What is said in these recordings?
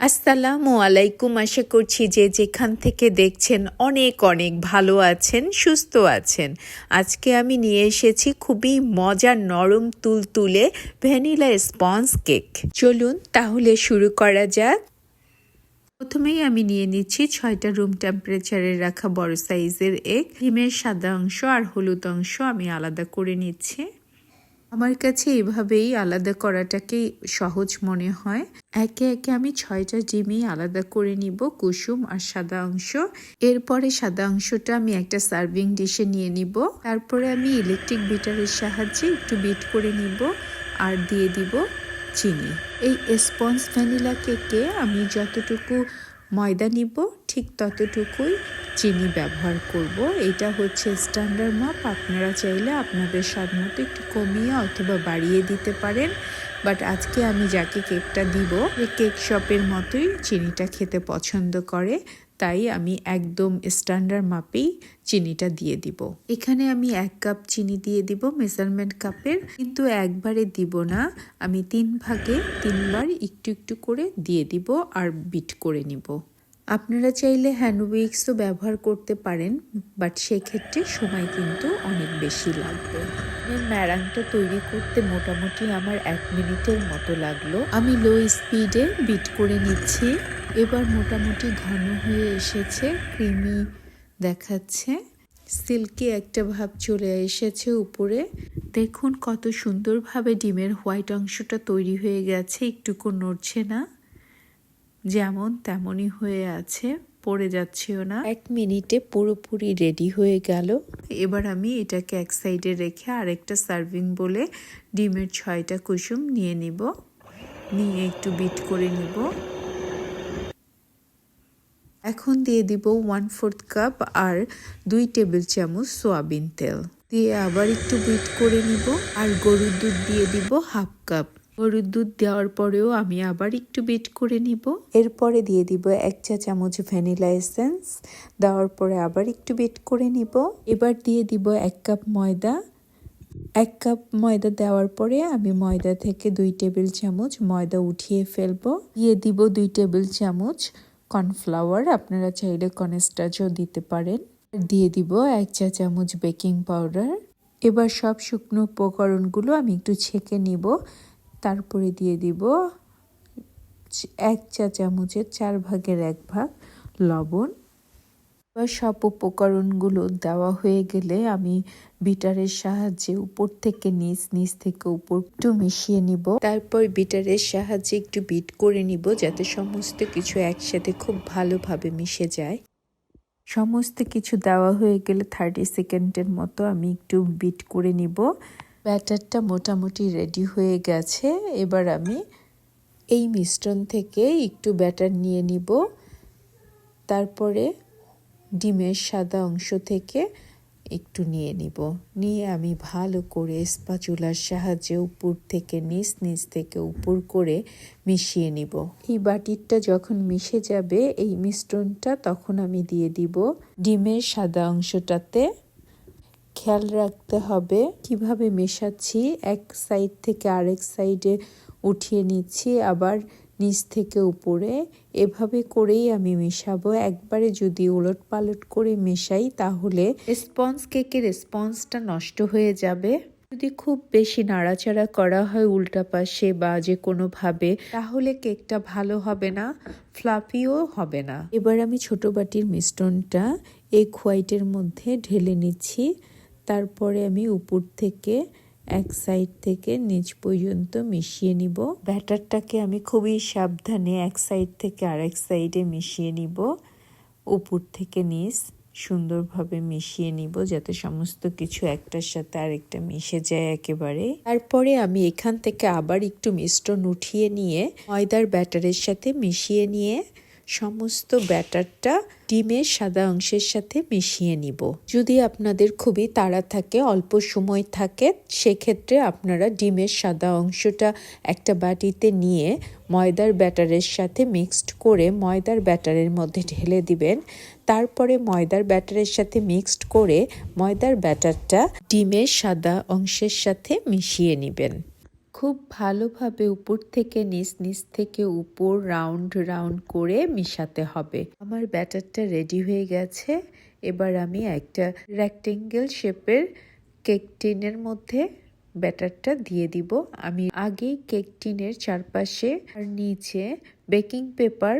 আসসালামু আলাইকুম। আশা করছি যে যেখান থেকে দেখছেন অনেক অনেক ভালো আছেন, সুস্থ আছেন। আজকে আমি নিয়ে এসেছি খুবই মজার নরম তুলতুলে ভ্যানিলা স্পঞ্জ কেক। চলুন তাহলে শুরু করা যাক। প্রথমেই আমি নিয়ে নিচ্ছি ছয়টা রুম টেম্পারেচারে রাখা বড় সাইজের এগ। ডিমের সাদা অংশ আর হলুদ অংশ আমি আলাদা করে নিচ্ছি। আমার কাছে এভাবেই আলাদা করাটাকেই সহজ মনে হয়। একে একে আমি ছয়টা ডিমই আলাদা করে নিব, কুসুম আর সাদা অংশ। এরপরে সাদা অংশটা আমি একটা সার্ভিং ডিশে নিয়ে নিব। তারপরে আমি ইলেকট্রিক বিটারের সাহায্যে একটু বিট করে নিব আর দিয়ে দিব চিনি। এই স্পঞ্জ ভ্যানিলা কেকে আমি যতটুকু ময়দা নিব, ঠিক ততটুকুই চিনি ব্যবহার করব। এটা হচ্ছে স্ট্যান্ডার্ড মাপ আপনারা চাইলে আপনাদের স্বাদ মতো একটু কমিয়ে অথবা বাড়িয়ে দিতে পারেন। বাট আজকে আমি যাকে কেকটা দিব কেক শপের মতোই চিনিটা খেতে পছন্দ করে। তাই আমি একদম স্ট্যান্ডার্ড মাপেই চিনিটা দিয়ে দিব। এখানে আমি এক কাপ চিনি দিয়ে দিব মেজারমেন্ট কাপের কিন্তু একবারে দিব না। আমি তিন ভাগে তিনবার একটু একটু করে দিয়ে দিব আর বিট করে নিব। আপনারা চাইলে হ্যান্ড উইক্সও ব্যবহার করতে পারেন, বাট সেক্ষেত্রে সময় কিন্তু অনেক বেশি লাগবে। ম্যারাংটা তৈরি করতে মোটামুটি আমার এক মিনিটের মতো লাগল। আমি লো স্পিডে বিট করে নিচ্ছি। এবার মোটামুটি ঘন হয়ে এসেছে ক্রিমি দেখাচ্ছে। সিল্কি একটা ভাব চলে এসেছে উপরে। দেখুন কত সুন্দরভাবে ডিমের হোয়াইট অংশটা তৈরি হয়ে গেছে, একটুকু নড়ছে না। যেমন তেমনই হয়ে আছে পড়ে যাচ্ছেও না। এক মিনিটে পুরোপুরি রেডি হয়ে গেল। এবার আমি এটাকে এক সাইডে রেখে আরেকটা সার্ভিং বলে ডিমের ছয়টা কুসুম নিয়ে নিব। নিয়ে একটু বিট করে নিব। এখন দিয়ে দিব ওয়ান ফোর্থ কাপ আর দুই টেবিল চামচ সোয়াবিন তেল। দিয়ে আবার একটু বিট করে নিব আর গরুর দুধ দিয়ে দিব হাফ কাপ। গরুর দুধ দেওয়ার পরেও আমি আবার একটু বিট করে নিব। এরপরে দিয়ে দিব এক চা চামচ ভ্যানিলা এসেন্স, দেওয়ার পরে আবার একটু বিট করে নিব। এবার দিয়ে দিব এক কাপ ময়দা। এক কাপ ময়দা দেওয়ার পরে আমি ময়দা থেকে দুই টেবিল চামচ ময়দা উঠিয়ে ফেলব। দিয়ে দিব দুই টেবিল চামচ কর্নফ্লাওয়ার, আপনারা চাইলে কনস্টাচও দিতে পারেন। দিয়ে দিব এক চা চামচ বেকিং পাউডার। এবার সব শুকনো উপকরণগুলো আমি একটু ছেঁকে নিব। তারপরে দিয়ে দিব এক চা চামচের চার ভাগের এক ভাগ লবণ। এবার সব উপকরণগুলো দেওয়া হয়ে গেলে আমি বিটারের সাহায্যে উপর থেকে নিচ নিচ থেকে উপর একটু মিশিয়ে নিব। তারপর বিটারের সাহায্যে একটু বিট করে নিব যাতে সমস্ত কিছু একসাথে খুব ভালোভাবে মিশে যায়। সমস্ত কিছু দেওয়া হয়ে গেলে থার্টি সেকেন্ডের মতো আমি একটু বিট করে নিব। ব্যাটারটা মোটামুটি রেডি হয়ে গেছে। এবার আমি এই মিশ্রণ থেকে একটু ব্যাটার নিয়ে নিব। তারপরে ডিমের সাদা অংশ থেকে একটু নিয়ে নিব। নিয়ে আমি ভালো করে স্পাচুলার সাহায্যে উপর থেকে নিচ নিচ থেকে উপর করে মিশিয়ে নিব। এই বাটিরটা যখন মিশে যাবে, এই মিশ্রণটা তখন আমি দিয়ে দিব ডিমের সাদা অংশটাতে। খেয়াল রাখতে হবে। কীভাবে মেশাচ্ছি? এক সাইড থেকে আরেক সাইডে উঠিয়ে নিচ্ছি, আবার নিচ থেকে উপরে। এভাবে করেই আমি মেশাবো। একবারে যদি উলট পালট করে মেশাই, তাহলে স্পঞ্জ কেকের স্পঞ্জটা নষ্ট হয়ে যাবে। যদি খুব বেশি নাড়াচাড়া করা হয় উল্টা পাশে বা যে কোনোভাবে তাহলে কেকটা ভালো হবে না ফ্লাফিও হবে না। এবার আমি ছোট বাটির মিশ্রণটা এগ হোয়াইটের মধ্যে ঢেলে নিচ্ছি। তারপরে আমি উপর থেকে এক সাইড থেকে নিচ পর্যন্ত মিশিয়ে নিব। ব্যাটারটাকে আমি খুবই সাবধানে এক সাইড থেকে আরেক সাইডে মিশিয়ে নিব। উপর থেকে নিচ সুন্দরভাবে মিশিয়ে নিব যাতে সমস্ত কিছু একটার সাথে আরেকটা মিশে যায় একেবারে। তারপরে আমি এখান থেকে আবার একটু মিশ্রণ উঠিয়ে নিয়ে ময়দার ব্যাটারের সাথে মিশিয়ে নিয়ে সমস্ত ব্যাটারটা ডিমের সাদা অংশের সাথে মিশিয়ে নিব। যদি আপনাদের খুবই তাড়া থাকে, অল্প সময় থাকে, সেক্ষেত্রে আপনারা ডিমের সাদা অংশটা একটা বাটিতে নিয়ে ময়দার ব্যাটারের সাথে মিক্সড করে ময়দার ব্যাটারের মধ্যে ঢেলে দিবেন। তারপরে ময়দার ব্যাটারের সাথে মিক্সড করে ময়দার ব্যাটারটা ডিমের সাদা অংশের সাথে মিশিয়ে নেবেন। খুব ভালোভাবে উপর থেকে, নিচ নিচ থেকে উপর রাউন্ড রাউন্ড করে মিশাতে হবে। আমার ব্যাটারটা রেডি হয়ে গেছে। এবার আমি একটা রেক্টেঙ্গেল শেপের কেক টিনের মধ্যে ব্যাটারটা দিয়ে দিব। আমি আগেই কেক টিনের চারপাশে আর নিচে বেকিং পেপার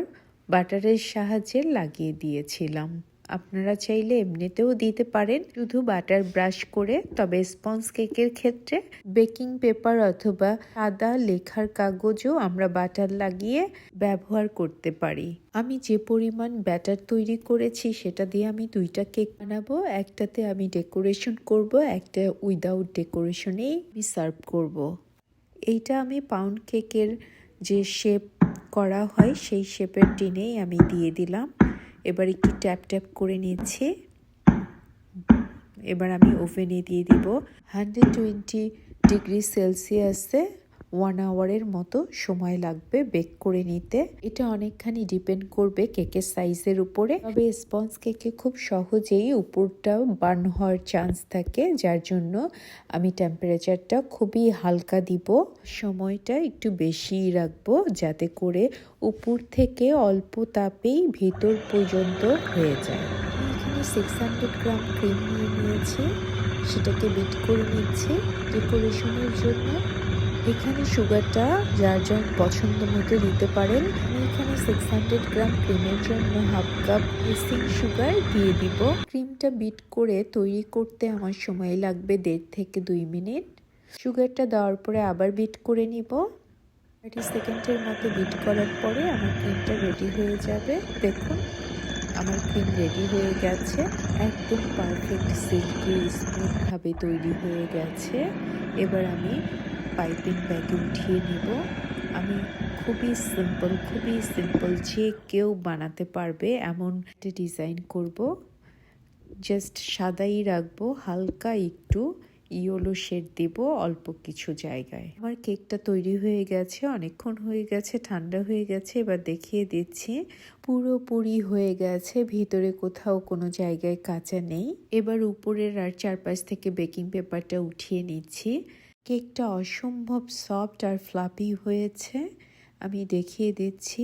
বাটারের সাহায্যে লাগিয়ে দিয়েছিলাম। আপনারা চাইলে এমনিতেও দিতে পারেন। শুধু বাটার ব্রাশ করে, তবে স্পঞ্জ কেকের ক্ষেত্রে বেকিং পেপার অথবা সাদা লেখার কাগজও আমরা বাটার লাগিয়ে ব্যবহার করতে পারি। আমি যে পরিমাণ ব্যাটার তৈরি করেছি, সেটা দিয়ে আমি দুইটা কেক বানাবো। একটাতে আমি ডেকোরেশন করব, একটা উইদাউট ডেকোরেশনেই আমি সার্ভ করব। এইটা আমি পাউন্ড কেকের যে শেপ করা হয়, সেই শেপের টিনেই আমি দিয়ে দিলাম। এবার একটু ট্যাপ ট্যাপ করে নিচ্ছি। এবার আমি ওভেনে দিয়ে দিব। হান্ড্রেড টোয়েন্টি ডিগ্রি সেলসিয়াসে ওয়ান আওয়ারের মতো সময় লাগবে বেক করে নিতে। এটা অনেকখানি ডিপেন্ড করবে কেকের সাইজের উপরে। তবে স্পঞ্জ কেকে খুব সহজেই উপরটা বার্ন হওয়ার চান্স থাকে, যার জন্য আমি টেম্পারেচারটা খুবই হালকা দিব। সময়টা একটু বেশিই রাখব যাতে করে উপর থেকে অল্প তাপেই ভেতর পর্যন্ত হয়ে যায়। এখানে সিক্স হান্ড্রেড গ্রাম ক্রিম নিয়ে নিয়েছি। সেটাকে বিট করে নিচ্ছি। ডেকোরেশনের জন্য এখানে সুগারটা যার যার পছন্দ মতো দিতে পারেন, আমি এখানে সিক্স হান্ড্রেড গ্রাম ক্রিমের জন্য হাফ কাপ এসিং সুগার দিয়ে দিব। ক্রিমটা বিট করে তৈরি করতে আমার সময় লাগবে দেড় থেকে দুই মিনিট। সুগারটা দেওয়ার পরে আবার বিট করে নিব। থার্টি সেকেন্ডের মতো বিট করার পরে আমার ক্রিমটা রেডি হয়ে যাবে। দেখুন, আমার ক্রিম রেডি হয়ে গেছে। একদম পারফেক্ট সিল্কি স্মুথভাবে তৈরি হয়ে গেছে। এবার আমি পাইপিং ব্যাগে উঠিয়ে নেব। আমি খুবই সিম্পল খুবই সিম্পল যে কেউ বানাতে পারবে এমন একটা ডিজাইন করব। জাস্ট সাদাই রাখব, হালকা একটু ইয়োলো শেড দিব অল্প কিছু জায়গায়। আমার কেকটা তৈরি হয়ে গেছে, অনেকক্ষণ হয়ে গেছে, ঠান্ডা হয়ে গেছে, এবার দেখিয়ে দিচ্ছি। পুরোপুরি হয়ে গেছে, ভিতরে কোথাও কোনো জায়গায় কাঁচা নেই। এবার উপরের আর চারপাশ থেকে বেকিং পেপারটা উঠিয়ে নিচ্ছি। কেকটা অসম্ভব সফট আর ফ্লাপি হয়েছে। আমি দেখিয়ে দিচ্ছি।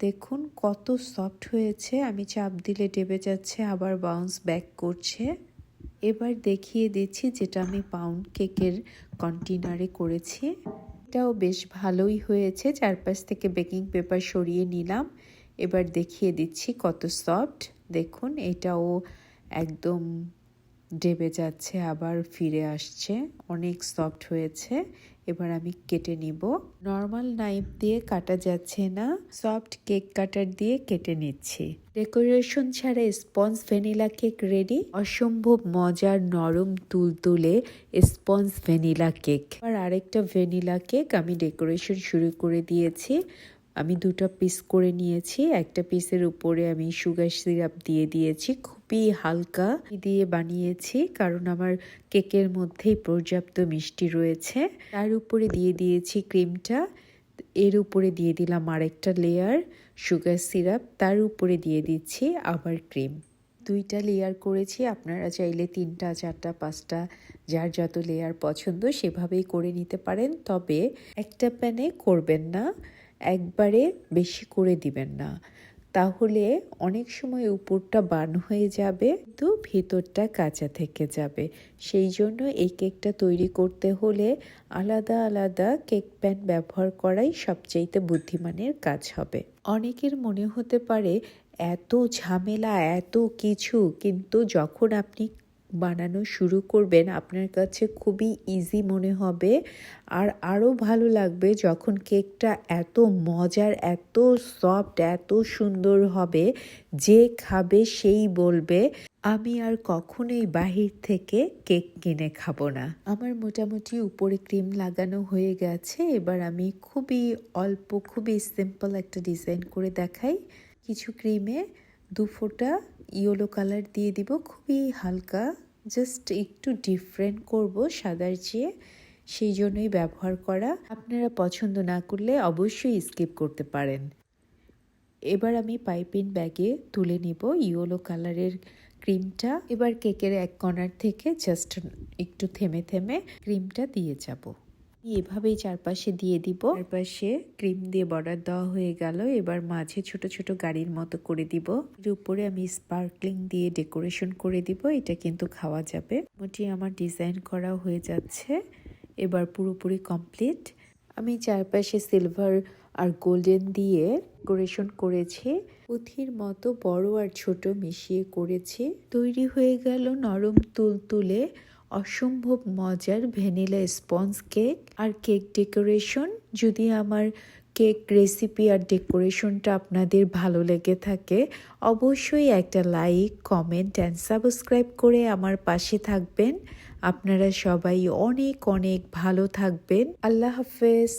দেখুন কত সফট হয়েছে। আমি চাপ দিলে ডেবে যাচ্ছে, আবার বাউন্স ব্যাক করছে। এবার দেখিয়ে দিচ্ছি যেটা আমি পাউন্ড কেকের কন্টেনারে করেছি। এটাও বেশ ভালোই হয়েছে। চারপাশ থেকে বেকিং পেপার সরিয়ে নিলাম। এবার দেখিয়ে দিচ্ছি কত সফট। দেখুন এটাও একদম ডেবে যাচ্ছে, আবার ফিরে আসছে। অনেক সফট হয়েছে। এবার আমি কেটে নিব। নর্মাল নাইফ দিয়ে কাটা যাচ্ছে না। সফট কেক কাটার দিয়ে কেটে নিচ্ছি। ডেকোরেশন ছাড়া স্পঞ্জ ভ্যানিলা কেক রেডি অসম্ভব মজার নরম তুলতুলে স্পঞ্জ ভ্যানিলা কেক আর আরেকটা ভ্যানিলা কেক আমি ডেকোরেশন শুরু করে দিয়েছি। আমি দুটো পিস করে নিয়েছি। একটা পিসের উপরে আমি সুগার সিরাপ দিয়ে দিয়েছি। খুবই হালকা দিয়ে বানিয়েছি, কারণ আমার কেকের মধ্যেই পর্যাপ্ত মিষ্টি রয়েছে। তার উপরে দিয়ে দিয়েছি ক্রিমটা এর উপরে দিয়ে দিলাম আরেকটা লেয়ার সুগার সিরাপ তার উপরে দিয়ে দিচ্ছি আবার ক্রিম দুইটা লেয়ার করেছি। আপনারা চাইলে তিনটা, চারটা, পাঁচটা, যার যত লেয়ার পছন্দ সেভাবেই করে নিতে পারেন। তবে একটা প্যানে করবেন না। একবারে বেশি করে দিবেন না। তাহলে অনেক সময় উপরটা বান হয়ে যাবে, কিন্তু ভিতরটা কাঁচা থেকে যাবে। সেই জন্য এই কেকটা তৈরি করতে হলে আলাদা আলাদা কেক প্যান ব্যবহার করাই সবচাইতে বুদ্ধিমানের কাজ হবে। অনেকের মনে হতে পারে, এত ঝামেলা, এত কিছু। কিন্তু যখন আপনি বানানো শুরু করবেন, আপনার কাছে খুবই ইজি মনে হবে। আর আরও ভালো লাগবে যখন কেকটা এত মজার, এত সফট এত সুন্দর হবে, যে খাবে সেই বলবে, আমি আর কখনোই বাহির থেকে কেক কিনে খাব না। আমার মোটামুটি উপরে ক্রিম লাগানো হয়ে গেছে। এবার আমি খুবই অল্প, খুবই সিম্পল একটা ডিজাইন করে দেখাই। কিছু ক্রিমে দু ফোঁটা ইয়েলো কালার দিয়ে দিব, খুবই হালকা। জাস্ট একটু ডিফারেন্ট করব সাদার চেয়ে, সেই জন্যই ব্যবহার করা। আপনারা পছন্দ না করলে অবশ্যই স্কিপ করতে পারেন। এবার আমি পাইপিন ব্যাগে তুলে নিব ইয়েলো কালারের ক্রিমটা এবার কেকের এক কর্নার থেকে জাস্ট একটু থেমে থেমে ক্রিমটা দিয়ে যাব। এভাবেই চারপাশে দিয়ে দিব। চারপাশে ক্রিম দিয়ে বর্ডার দেওয়া হয়ে গেল। এবার মাঝে ছোট ছোট গাড়ির মতো করে দিব। এর উপরে আমি স্পার্কলিং দিয়ে ডেকোরেশন করে দিব। এটা কিন্তু খাওয়া যাবে। মোটি আমার ডিজাইন করা হয়ে যাচ্ছে। এবার পুরোপুরি কমপ্লিট। আমি চারপাশে সিলভার আর গোল্ডেন দিয়ে ডেকোরেশন করেছি। পুঁথির মতো বড় আর ছোট মিশিয়ে করেছি। তৈরি হয়ে গেল নরম তুলতুলে অসম্ভব মজার ভ্যানিলা স্পঞ্জ কেক আর কেক ডেকোরেশন। যদি আমার কেক রেসিপি আর ডেকোরেশনটা আপনাদের ভালো লেগে থাকে, অবশ্যই একটা লাইক, কমেন্ট অ্যান্ড সাবস্ক্রাইব করে আমার পাশে থাকবেন। আপনারা সবাই অনেক অনেক ভালো থাকবেন। আল্লাহ হাফেজ।